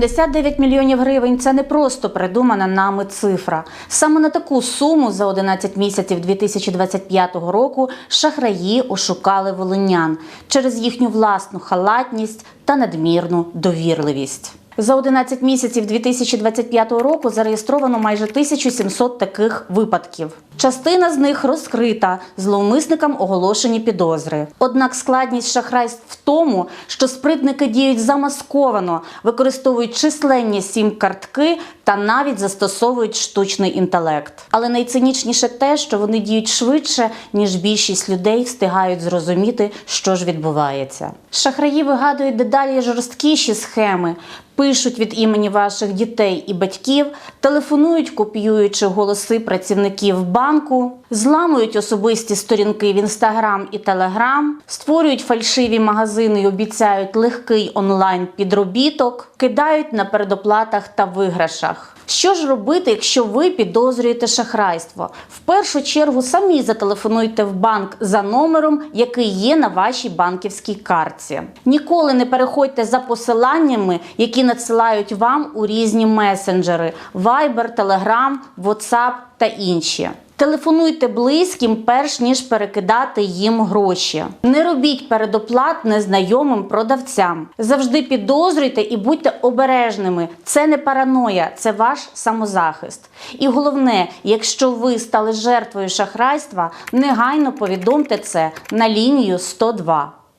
89 мільйонів гривень це не просто придумана нами цифра. Саме на таку суму за 11 місяців 2025 року шахраї ошукали волинян через їхню власну халатність та надмірну довірливість. За 11 місяців 2025 року зареєстровано майже 1700 таких випадків. Частина з них розкрита, зловмисникам оголошені підозри. Однак складність шахрайств в тому, що спритники діють замасковано, використовують численні сім-картки та навіть застосовують штучний інтелект. Але найцинічніше те, що вони діють швидше, ніж більшість людей встигають зрозуміти, що ж відбувається. Шахраї вигадують дедалі жорсткіші схеми, пишуть від імені ваших дітей і батьків, телефонують, копіюючи голоси працівників банку, зламують особисті сторінки в інстаграм і телеграм, створюють фальшиві магазини і обіцяють легкий онлайн підробіток, кидають на передоплатах та виграшах. Що ж робити, якщо ви підозрюєте шахрайство? В першу чергу самі зателефонуйте в банк за номером, який є на вашій банківській картці. Ніколи не переходьте за посиланнями, які надсилають вам у різні месенджери: Viber, Telegram, WhatsApp та інші. Телефонуйте близьким, перш ніж перекидати їм гроші. Не робіть передоплат незнайомим продавцям. Завжди підозрюйте і будьте обережними. Це не параноя, це ваш самозахист. І головне, якщо ви стали жертвою шахрайства, негайно повідомте це на лінію 102.